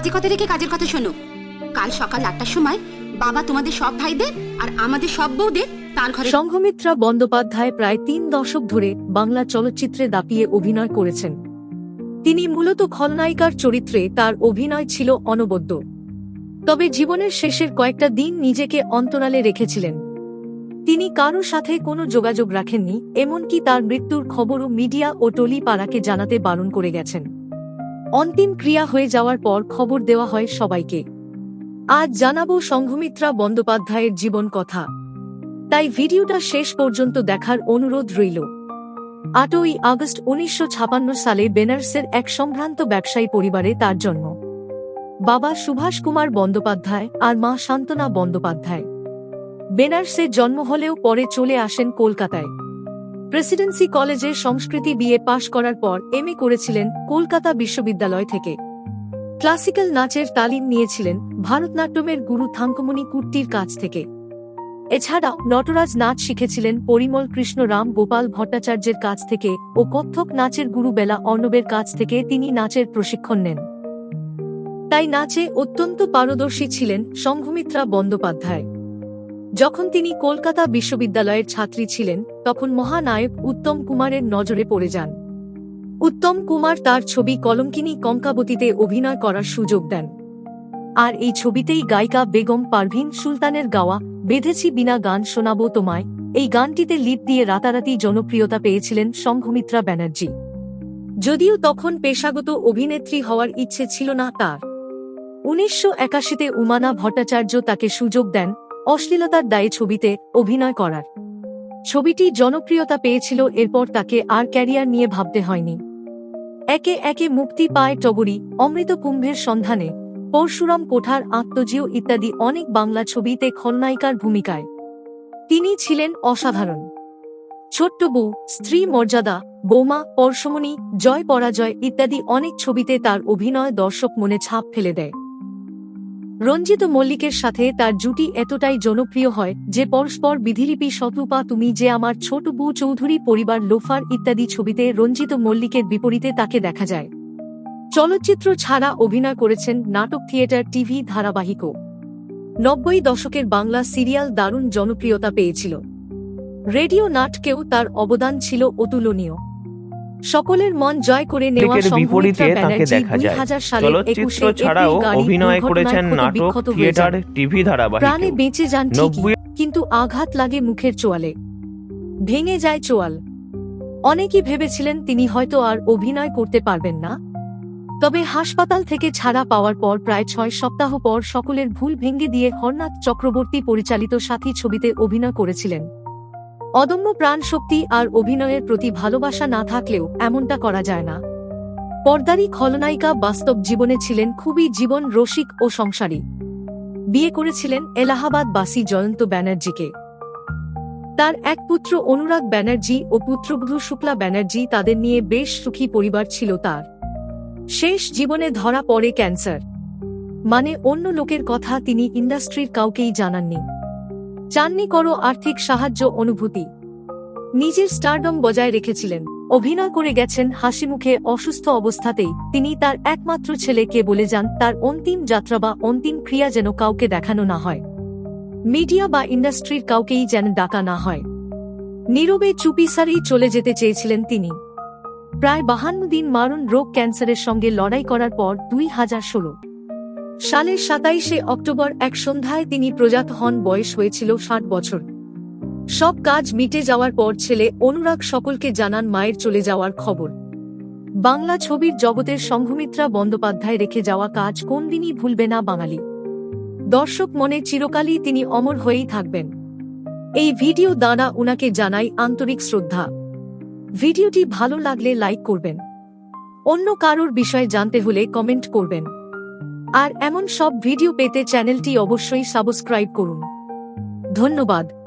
বাজে কথা রেখে কাজের কথা শোনো। কাল সকাল আটটার সময় বাবা তোমাদের সব ভাইদের আর আমাদের সব বউদের সংঘমিত্রা বন্দ্যোপাধ্যায় প্রায় তিন দশক ধরে বাংলা চলচ্চিত্রে দাপিয়ে অভিনয় করেছেন। তিনি মূলত খলনায়িকার চরিত্রে তার অভিনয় ছিল অনবদ্য। তবে জীবনের শেষের কয়েকটা দিন নিজেকে অন্তরালে রেখেছিলেন। তিনি কারও সাথে কোনো যোগাযোগ রাখেননি, এমনকি তার মৃত্যুর খবরও মিডিয়া ও টলি পাড়াকে জানাতে বারণ করে গেছেন। অন্তিম ক্রিয়া হয়ে যাওয়ার পর খবর দেওয়া হয় সবাইকে। আজ জানাব সংঘমিত্রা বন্দ্যোপাধ্যায়ের জীবন কথা। তাই ভিডিওটা শেষ পর্যন্ত দেখার অনুরোধ রইল। আটই আগস্ট উনিশশো সালে বেনারসের এক সম্ভ্রান্ত ব্যবসায়ী পরিবারে তার জন্ম। বাবা সুভাষ কুমার বন্দ্যোপাধ্যায় আর মা শান্তনা বন্দ্যোপাধ্যায়। বেনারসে জন্ম হলেও পরে চলে আসেন কলকাতায়। প্রেসিডেন্সি কলেজে সংস্কৃতি বিএ পাশ করার পর এম করেছিলেন কলকাতা বিশ্ববিদ্যালয় থেকে। ক্লাসিক্যাল নাচের তালিম নিয়েছিলেন ভারতনাট্যমের গুরু থাঙ্কমণি কুট্টির কাছ থেকে। এছাড়া নটরাজ নাচ শিখেছিলেন পরিমল কৃষ্ণ রাম গোপাল ভট্টাচার্যের কাছ থেকে ও কত্থক নাচের গুরু বেলা অর্ণবের কাছ থেকে তিনি নাচের প্রশিক্ষণ নেন। তাই নাচে অত্যন্ত পারদর্শী ছিলেন সংঘমিত্রা বন্দ্যোপাধ্যায়। যখন তিনি কলকাতা বিশ্ববিদ্যালয়ের ছাত্রী ছিলেন, তখন মহানায়ক উত্তম কুমারের নজরে পড়ে যান। উত্তম কুমার তার ছবি কলঙ্কিনী কঙ্কাবতীতে অভিনয় করার সুযোগ দেন। আর এই ছবিতেই গায়িকা বেগম পারভিন সুলতানের গাওয়া বেঁধেছি বিনা গান শোনাবো তোমায়, এই গানটিতে লিপ দিয়ে রাতারাতি জনপ্রিয়তা পেয়েছিলেন সংঘমিত্রা ব্যানার্জি। যদিও তখন পেশাগত অভিনেত্রী হওয়ার ইচ্ছে ছিল না তার। উনিশশো একাশিতে উমানা ভট্টাচার্য তাকে সুযোগ দেন অশ্লীলতার দায়ে ছবিতে অভিনয় করার। ছবিটি জনপ্রিয়তা পেয়েছিল, এরপর তাকে আর ক্যারিয়ার নিয়ে ভাবতে হয়নি। একে একে মুক্তি পায় টগরী, অমৃত কুম্ভের সন্ধানে। পরশুরাম কোঠার আত্মজীয় ইত্যাদি অনেক বাংলা ছবিতে খলনায়িকার ভূমিকায়। তিনি ছিলেন অসাধারণ। ছোট্ট বউ, স্ত্রী মর্যাদা, বৌমা, পরশমণি, জয় পরাজয় ইত্যাদি অনেক ছবিতে তার অভিনয় দর্শক মনে ছাপ ফেলে দেয়। রঞ্জিত মল্লিকের সাথে তার জুটি এতটাই জনপ্রিয় হয় যে পরস্পর বিধিলিপি শতরূপা তুমি যে আমার ছোট বউ চৌধুরী পরিবার লোফার ইত্যাদি ছবিতে রঞ্জিত মল্লিকের বিপরীতে তাকে দেখা যায়। চলচ্চিত্র ছাড়া অভিনয় করেছেন নাটক থিয়েটার টিভি ধারাবাহিকও। নব্বই দশকের বাংলা সিরিয়াল দারুণ জনপ্রিয়তা পেয়েছিল। রেডিও নাটকেও তার অবদান ছিল অতুলনীয়। সকলের মন জয় করে নেওয়া বিপরীতে তাকে দেখা যায়। চলচ্চিত্র ছাড়াও অভিনয় করেছেন নাটক থিয়েটার। টিভি প্রাণে ধারাবাহিক বেঁচে যান ঠিকই কিন্তু আঘাত লাগে মুখের চোয়ালে। ভেঙে যায় চোয়াল। অনেকেই ভেবেছিলেন তিনি হয়তো আর অভিনয় করতে পারবেন না। তবে হাসপাতাল থেকে ছাড়া পাওয়ার পর প্রায় ছয় সপ্তাহ পর সকলের ভুল ভেঙে দিয়ে হরনাথ চক্রবর্তী পরিচালিত সাথী ছবিতে অভিনয় করেছিলেন। অদম্য প্রাণশক্তি আর অভিনয়ের প্রতি ভালোবাসা না থাকলেও এমনটা করা যায় না। পর্দারি খলনায়িকা বাস্তব জীবনে ছিলেন খুবই জীবন রসিক ও সংসারী। বিয়ে করেছিলেন এলাহাবাদ এলাহাবাদবাসী জয়ন্ত ব্যানার্জিকে। তার এক পুত্র অনুরাগ ব্যানার্জি ও পুত্রবধূ শুক্লা ব্যানার্জি তাদের নিয়ে বেশ সুখী পরিবার ছিল তার। শেষ জীবনে ধরা পড়ে ক্যান্সার। মানে অন্য লোকের কথা তিনি ইন্ডাস্ট্রির কাউকেই জানাননি। চাননি করো আর্থিক সাহায্য অনুভূতি। নিজের স্টারডম বজায় রেখেছিলেন। অভিনয় করে গেছেন হাসিমুখে অসুস্থ অবস্থাতেই। তিনি তার একমাত্র ছেলেকে বলে যান, তার অন্তিম যাত্রা বা অন্তিম ক্রিয়া যেন কাউকে দেখানো না হয়। মিডিয়া বা ইন্ডাস্ট্রির কাউকেই যেন ডাকা না হয়। নীরবে চুপিসারেই চলে যেতে চেয়েছিলেন তিনি। প্রায় বাহান্ন দিন মারণ রোগ ক্যান্সারের সঙ্গে লড়াই করার পর দুই হাজার ষোলো সালের সাতাইশে অক্টোবর এক সন্ধ্যায় তিনি প্রজাত হন, বয়স হয়েছিল ষাট বছর। সব কাজ মিটে যাওয়ার পর ছেলে অনুরাগ সকলকে জানান মায়ের চলে যাওয়ার খবর। বাংলা ছবির জগতের সংঘমিত্রা বন্দ্যোপাধ্যায় রেখে যাওয়া কাজ কোনদিনই ভুলবে না বাঙালি। দর্শক মনে চিরকালই তিনি অমর হয়েই থাকবেন। এই ভিডিও দ্বারা উনাকে জানাই আন্তরিক শ্রদ্ধা। ভিডিওটি ভালো লাগলে লাইক করবেন। অন্য কারোর বিষয়ে জানতে হলে কমেন্ট করবেন। আর এমন সব ভিডিও পেতে চ্যানেলটি অবশ্যই সাবস্ক্রাইব করুন। ধন্যবাদ।